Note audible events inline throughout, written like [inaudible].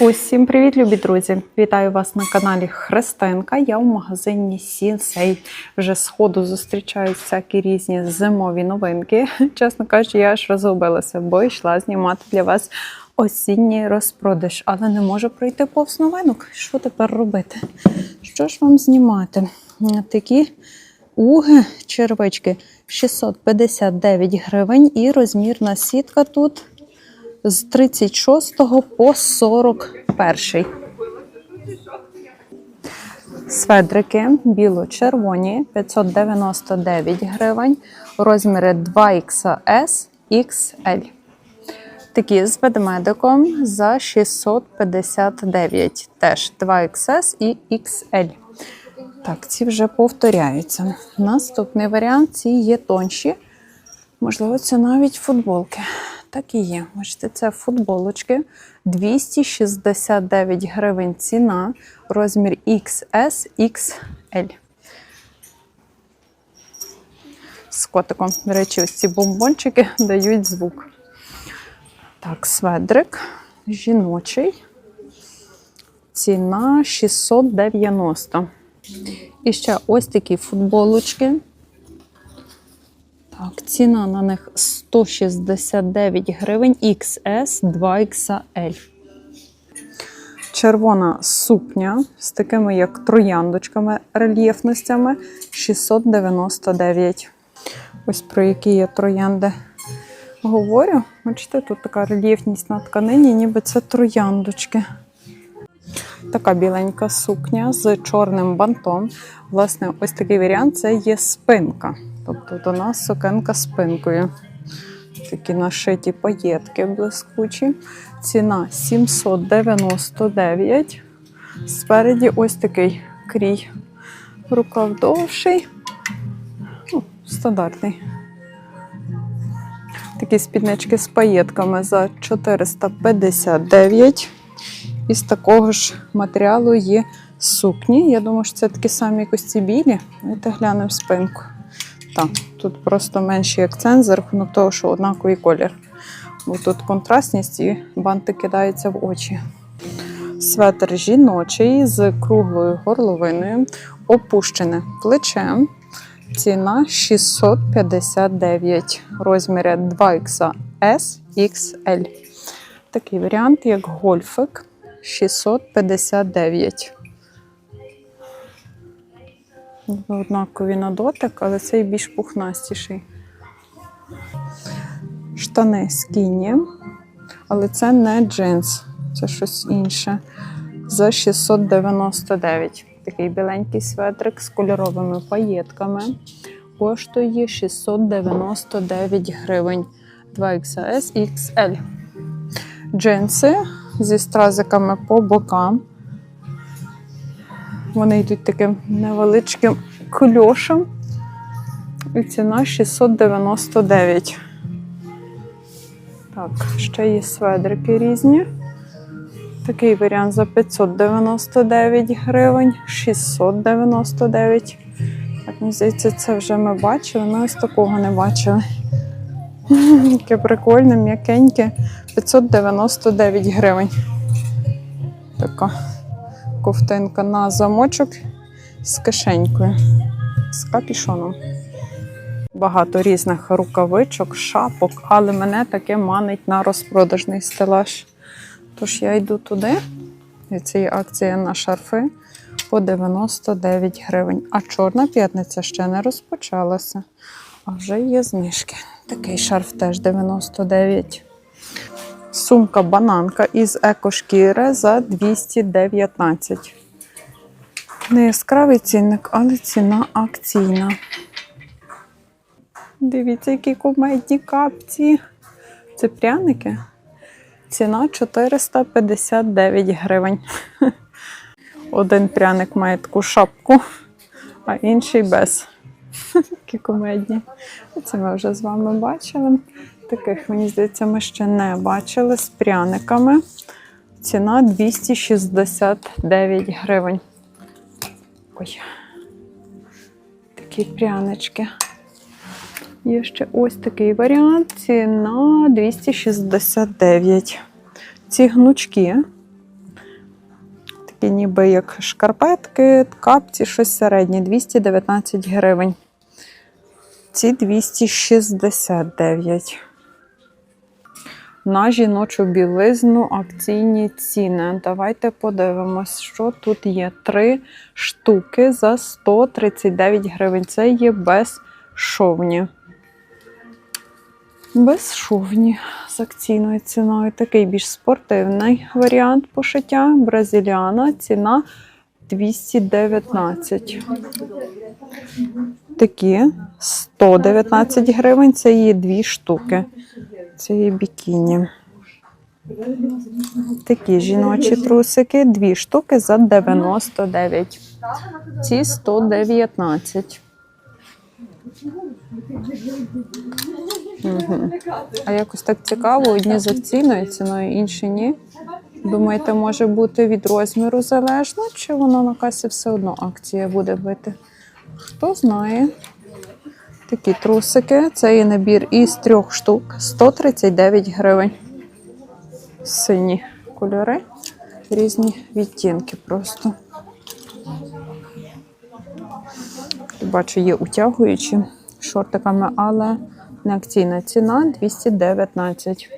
Усім привіт, любі друзі! Вітаю вас на каналі Христинка. Я в магазині Сінсей. Вже з ходу зустрічають всякі різні зимові новинки. [laughs] Чесно кажучи, я аж розгубилася, бо йшла знімати для вас осінній розпродаж, але не можу пройти повз новинок. Що тепер робити? Що ж вам знімати? Такі уги, червички 659 гривень і розмірна сітка тут з 36 по 41. Сведрики біло-червоні 599 гривень, розміри 2XS, XL. Такі з ведмедиком за 659, теж 2XS і XL. Так, ці вже повторяються. Наступний варіант ці є тонші. Можливо, це навіть футболки. Так і є. Бачите, це футболочки. 269 гривень ціна, розмір XS, XL. З котиком. До речі, ось ці бомбончики дають звук. Так, сведрик жіночий. Ціна 690. І ще ось такі футболочки. Так, ціна на них 169 гривень XS 2XL. Червона сукня з такими як трояндочками рельєфностями 699. Ось про які я троянди говорю. Бачите, тут така рельєфність на тканині, ніби це трояндочки. Така біленька сукня з чорним бантом. Власне, ось такий варіант це є спинка. Тобто до нас сукенка спинкою. Такі нашиті паєтки блискучі. Ціна 799. Спереді ось такий крій. Рукав довший. Ну, стандартний. Такі спіднички з паєтками за 459. Із такого ж матеріалу є сукні. Я думаю, що це такі самі якось ці білі. Давайте глянемо спинку. Так, тут просто менший акцент за рахунок того, що однаковий колір. Бо тут контрастність і банти кидаються в очі. Светр жіночий з круглою горловиною, опущене плечем. Ціна 659, розміри 2XS, XL. Такий варіант, як гольфик 659. Однакові на дотик, але цей більш пухнастіший. Штани скіні, але це не джинс, це щось інше. За 699. Такий біленький светрик з кольоровими паєтками. Коштує 699 гривень. 2XS XL. Джинси зі стразиками по бокам. Вони йдуть таким невеличким кльошем. І ціна 699. Так, ще є сведрики різні. Такий варіант за 599 гривень, 699. Так, мені здається, це вже ми бачили, але ось такого не бачили. [laughs] Яке прикольне, м'якеньке. 599 гривень. Така ковтинка на замочок з кишенькою, з капішоном. Багато різних рукавичок, шапок, але мене таке манить на розпродажний стелаж. Тож я йду туди. І це є акція на шарфи по 99 гривень. А чорна п'ятниця ще не розпочалася. А вже є знижки. Такий шарф теж 99. Сумка бананка із екошкіри за 219. Не яскравий цінник, але ціна акційна. Дивіться, які кумедні капці. Це пряники. Ціна 459 гривень. [laughs] Один пряник має таку шапку, а інший без. [laughs] Такі кумедні. Це ми вже з вами бачили. Таких, мені здається, ми ще не бачили з пряниками. Ціна 269 гривень. Ой. Такі прянички. Є ще ось такий варіант. Ціна 269. Ці гнучки Такі ніби як шкарпетки, капці, щось середнє, 219 гривень. Ці 269. На жіночу білизну акційні ціни. Давайте подивимось, що тут є. Три штуки за 139 гривень. Це є безшовні. Безшовні з акційною ціною. Такий більш спортивний варіант пошиття. Бразиліана. Ціна 219. Такі 119 гривень. Це є дві штуки. Це є бікіні. Такі жіночі трусики, дві штуки за 99. Ці 119. Угу. А якось так цікаво, одні з акційною ціною, інші ні. Думаєте, може бути від розміру залежно, чи воно на касі все одно акція буде бити? Хто знає. Такі трусики. Це є набір із трьох штук 139 гривень. Сині кольори, різні відтінки просто. Бачу, є утягуючі шортиками, але не акційна ціна 219.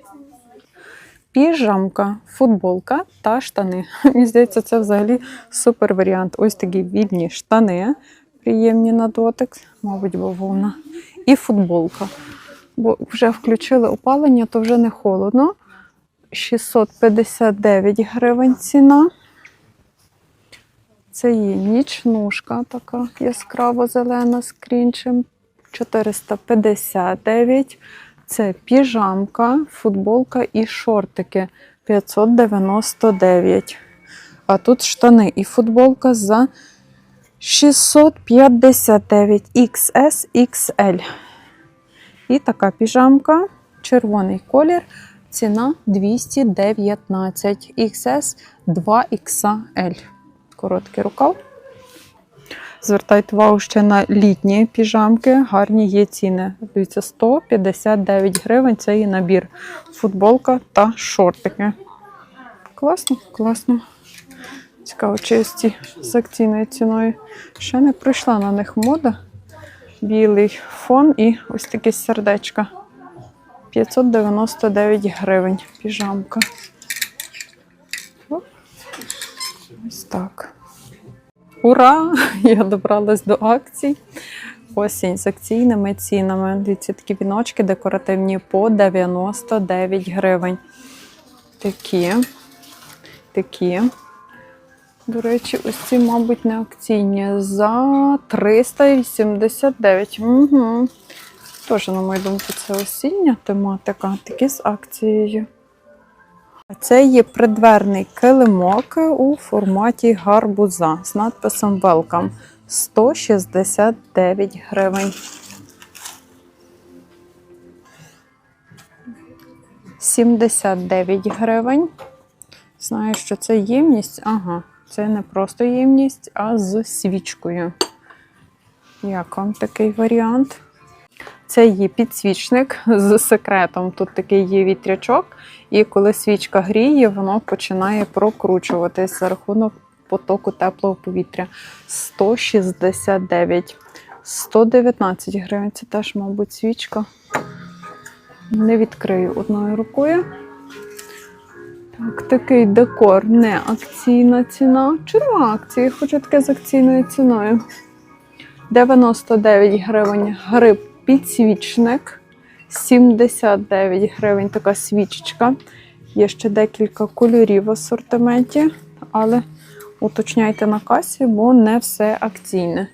Піжамка, футболка та штани. [laughs] Мені здається, це взагалі супер варіант. Ось такі вільні штани, приємні на дотик, мабуть, бавовна. І футболка. Бо вже включили опалення, то вже не холодно. 659 гривень ціна. Це є нічнушка така яскраво зелена з крінчем. 459. Це піжамка, футболка і шортики 599. А тут штани і футболка за 659 XS XL. І така піжамка, червоний колір, ціна 219 XS 2XL. Короткий рукав. Звертайте увагу ще на літні піжамки, гарні є ціни. Дивіться, 159 гривень це і набір. Футболка та шортики. Класно, класно. Цікаво, чисті з акційною ціною. Ще не прийшла на них мода. Білий фон і ось таке сердечко. 599 гривень піжамка. Ось так. Ура! Я добралась до акцій. Осінь з акційними цінами. Дивіться, такі віночки декоративні по 99 гривень. Такі. Такі. До речі, ось ці, мабуть, не акційні. За 389. Угу. Теж, на мою думку, це осіння тематика. Такі з акцією. А Це є придверний килимок у форматі гарбуза з надписом Welcome 169 гривень. 79 гривень. Знаю, що це ємність. Ага, це не просто ємність, а з свічкою. Як вам такий варіант? Це є підсвічник з секретом. Тут такий є вітрячок, і коли свічка гріє, воно починає прокручуватись за рахунок потоку теплого повітря. 169, 119 гривень. Це теж, мабуть, свічка. Не відкрию одною рукою. Так, такий декор не акційна ціна. Чорна акція, хоча таке з акційною ціною. 99 гривень гриб підсвічник. 79 гривень така свічечка. Є ще декілька кольорів в асортименті, але уточняйте на касі, бо не все акційне.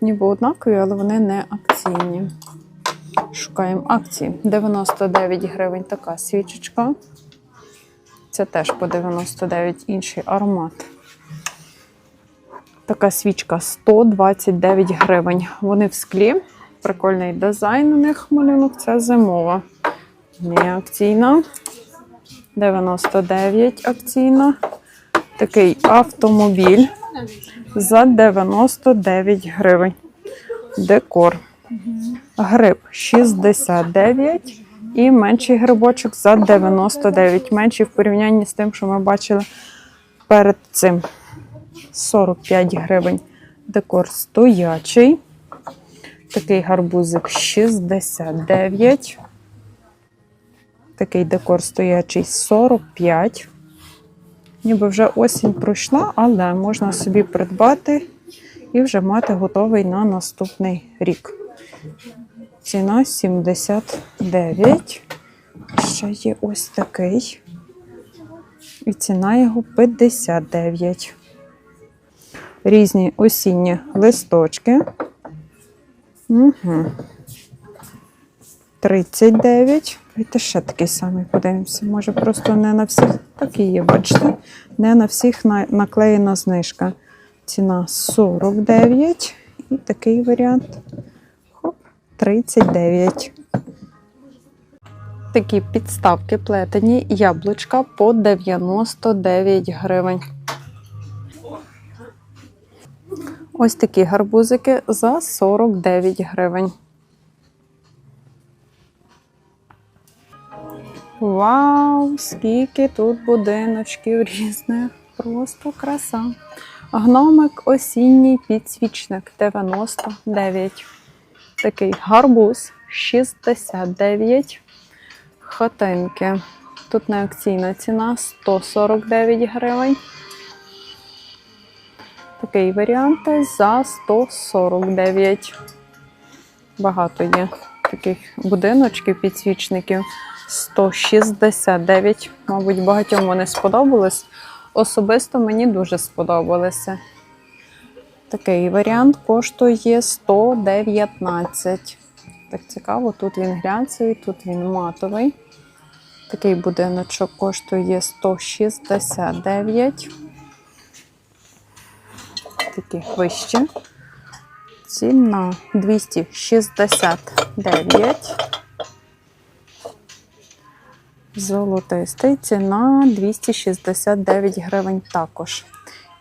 Ніби однакові, але вони не акційні. Шукаємо акції. 99 гривень така свічечка. Це теж по 99 інший аромат. Така свічка 129 гривень. Вони в склі. Прикольний дизайн у них малюнок. Це зимова. Не акційна. 99 акційна. Такий автомобіль за 99 гривень. Декор. Гриб 69 і менший грибочок за 99. Менший в порівнянні з тим, що ми бачили перед цим. 45 гривень. Декор стоячий. Такий гарбузик 69. Такий декор стоячий 45. Ніби вже осінь пройшла, але можна собі придбати і вже мати готовий на наступний рік. Ціна 79. Ще є ось такий. І ціна його 59. Різні осінні листочки. Угу. 39. Давайте ще такий самий подивимося. Може, просто не на всіх такі є, бачите? Не на всіх наклеєна знижка. Ціна 49. І такий варіант. Хоп, 39. Такі підставки плетені яблучка по 99 гривень. Ось такі гарбузики за 49 гривень. Вау, скільки тут будиночків різних. Просто краса. Гномик осінній підсвічник 99. Такий гарбуз 69. Хатинки. Тут не акційна ціна 149 гривень. Такий варіант за 149. Багато є таких будиночків, підсвічників. 169. Мабуть, багатьом вони сподобались. Особисто мені дуже сподобалися. Такий варіант коштує 119. Так цікаво, тут він глянцевий, тут він матовий. Такий будиночок коштує 169. Такі вищі. Ціна 269. Золотистий ціна 269 гривень також.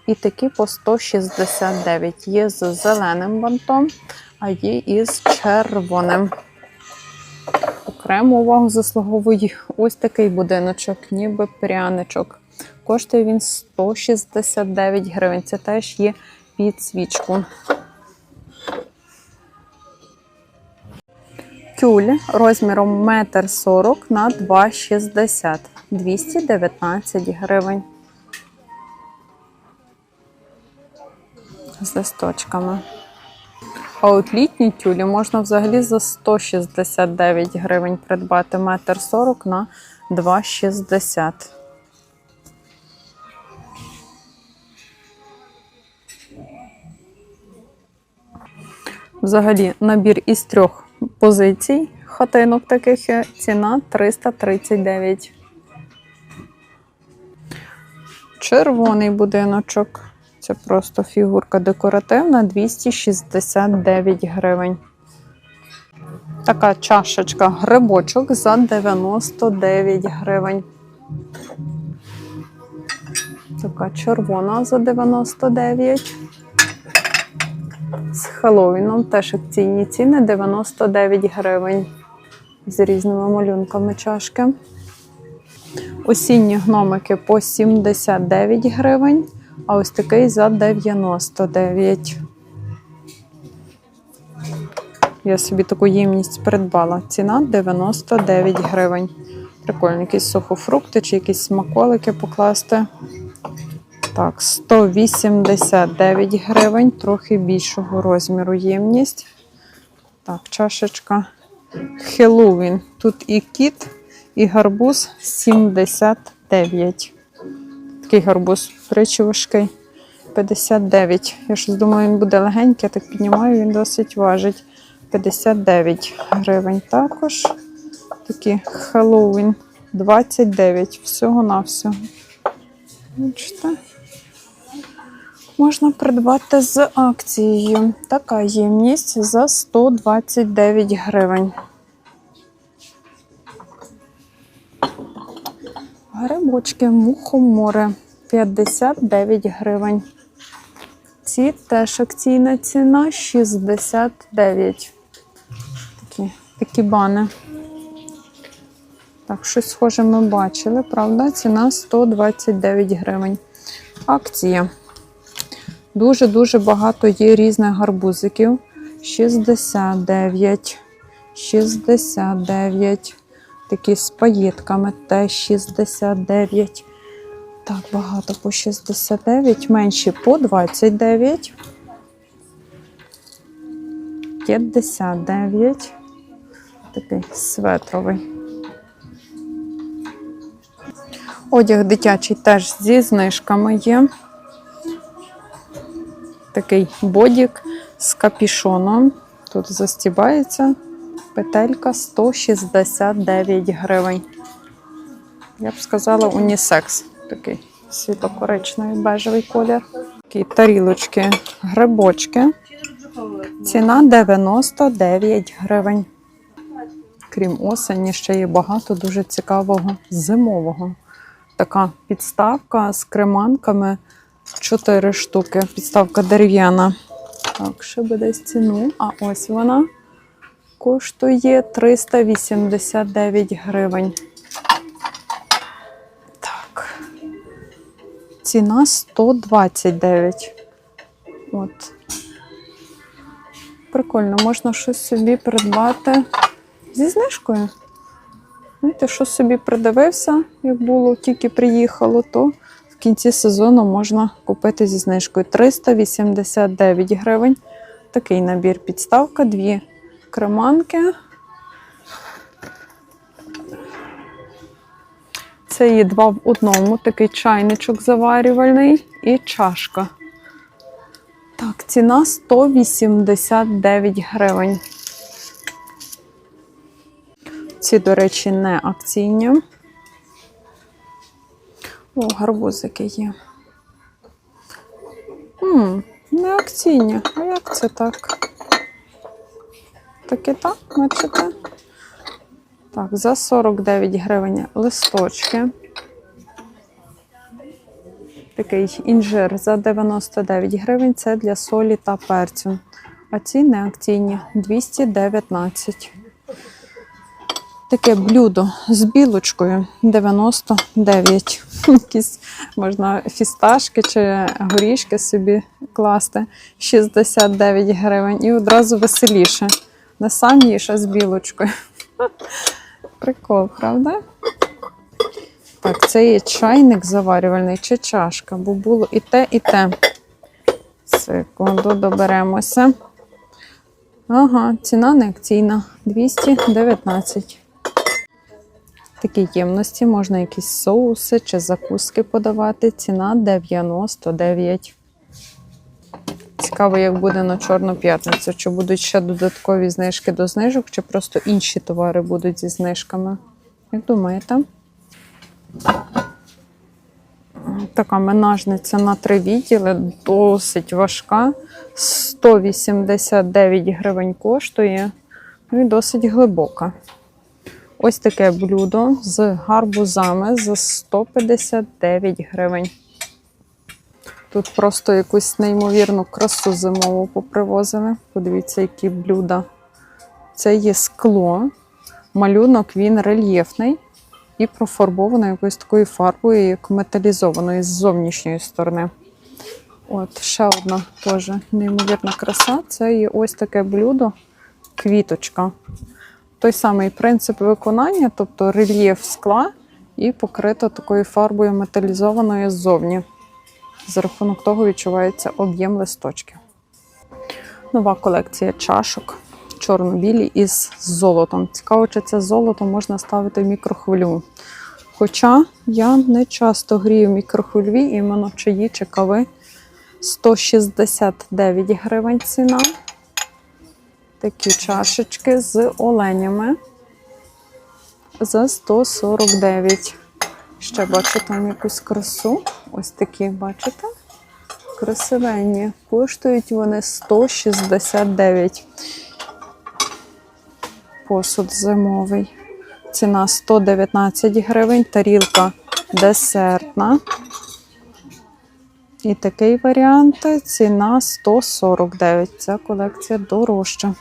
І такі по 169. Є з зеленим бантом, а є із червоним. Окрему увагу заслуговує ось такий будиночок, ніби пряничок. Коштує він 169 гривень. Це теж є під свічку. Тюль розміром 1,40 м на 2,60 219 гривень. З листочками. А от літні тюлі можна взагалі за 169 гривень придбати 1,40 м на 2,60 Взагалі набір із трьох позицій хатинок таких є. Ціна 339. Червоний будиночок. Це просто фігурка декоративна 269 гривень. Така чашечка грибочок за 99 гривень. Така червона за 99. З Хеллоуіном теж акційні ціни 99 гривень. З різними малюнками чашки. Осінні гномики по 79 гривень, а ось такий за 99. Я собі таку ємність придбала. Ціна 99 гривень. Прикольно, якісь сухофрукти чи якісь смаколики покласти. Так, 189 гривень, трохи більшого розміру ємність. Так, чашечка Хеллоуін. Тут і кіт, і гарбуз 79. Такий гарбуз речі важкий. 59. Я щось думаю, він буде легенький, я так піднімаю, він досить важить. 59 гривень також. Такі Хеллоуін 29. Всього-навсього. Бачите? Можна придбати з акцією. Така ємність за 129 гривень. Грибочки мухомори 59 гривень. Ці теж акційна ціна 69. Такі, такі бани. Так, щось схоже ми бачили, правда? Ціна 129 гривень. Акція. Дуже-дуже багато є різних гарбузиків. 69, 69. Такі з паєтками теж 69. Так, багато по 69, менші по 29. 59. Такий светровий. Одяг дитячий теж зі знижками є. Такий бодік з капішоном. Тут застібається петелька 169 гривень. Я б сказала, унісекс. Такий світло-коричневий бежевий колір. Такі тарілочки, грибочки. Ціна 99 гривень. Крім осені, ще є багато дуже цікавого зимового. Така підставка з креманками. 4 штуки. Підставка дерев'яна. Так, ще би десь ціну. А ось вона коштує 389 гривень. Так. Ціна 129. От. Прикольно, можна щось собі придбати зі знижкою. Знаєте, що собі придивився, як було, тільки приїхало, то в кінці сезону можна купити зі знижкою 389 гривень. Такий набір підставка, дві креманки. Це є два в одному, такий чайничок заварювальний і чашка. Так, ціна 189 гривень. Ці, до речі, не акційні. О, гарбузики є. М, не акційні. А як це так? Так і так, бачите? Так, за 49 гривень листочки. Такий інжир за 99 гривень. Це для солі та перцю. А ці не акційні 219. Таке блюдо з білочкою 99. Якісь можна фісташки чи горішки собі класти 69 гривень і одразу веселіше. Не сам їж, а з білочкою. Прикол, правда? Так, це є чайник заварювальний чи чашка, бо було і те, і те. Секунду, доберемося. Ага, ціна не акційна 219. Такі ємності можна якісь соуси чи закуски подавати. Ціна 99. Цікаво, як буде на Чорну п'ятницю. Чи будуть ще додаткові знижки до знижок, чи просто інші товари будуть зі знижками. Як думаєте? Така менажниця на три відділи, досить важка. 189 гривень коштує. Ну і досить глибока. Ось таке блюдо з гарбузами за 159 гривень. Тут просто якусь неймовірну красу зимову попривозили. Подивіться, які блюда. Це є скло. Малюнок він рельєфний і профарбований якоюсь такою фарбою, як металізованою з зовнішньої сторони. От, ще одна теж неймовірна краса. Це є ось таке блюдо, квіточка. Той самий принцип виконання, тобто рельєф скла і покрито такою фарбою металізованою ззовні. За рахунок того відчувається об'єм листочків. Нова колекція чашок чорно-білі із золотом. Цікаво, чи це золото можна ставити в мікрохвильову. Хоча я не часто грію в мікрохвильові, іменно чаї чи кави 169 гривень ціна. Такі чашечки з оленями за 149. Ще бачу там якусь красу. Ось такі, бачите? Красивенні. Коштують вони 169. Посуд зимовий. Ціна 119 гривень, тарілка десертна. І такий варіант ціна 149. Ця колекція дорожча.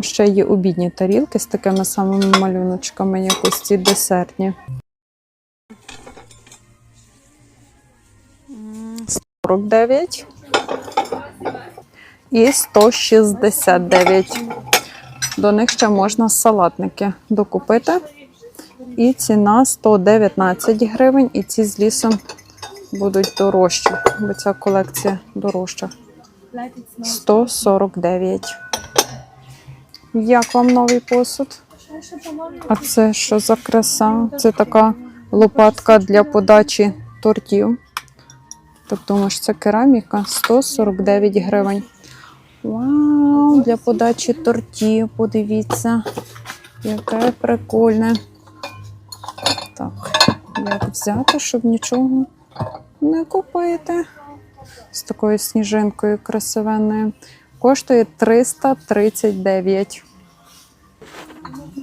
Ще є обідні тарілки з такими самими малюночками, як ось ці десертні. 49. і 169. До них ще можна салатники докупити. І ціна 119 гривень, і ці з лісом будуть дорожчі, бо ця колекція дорожча. 149. Як вам новий посуд? А це що за краса? Це така лопатка для подачі тортів. Так думаєш, це кераміка 149 гривень. Вау, для подачі тортів, подивіться, яке прикольне. Так, як взяти, щоб нічого не купити. З такою сніжинкою красивенною. Коштує 339.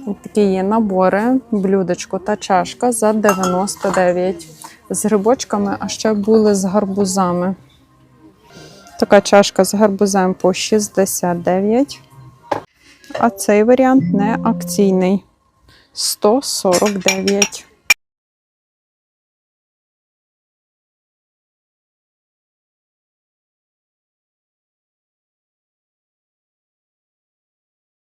Ось Такі є набори, блюдечко та чашка за 99. З грибочками, а ще були з гарбузами. Така чашка з гарбузем по 69. А цей варіант не акційний. 149.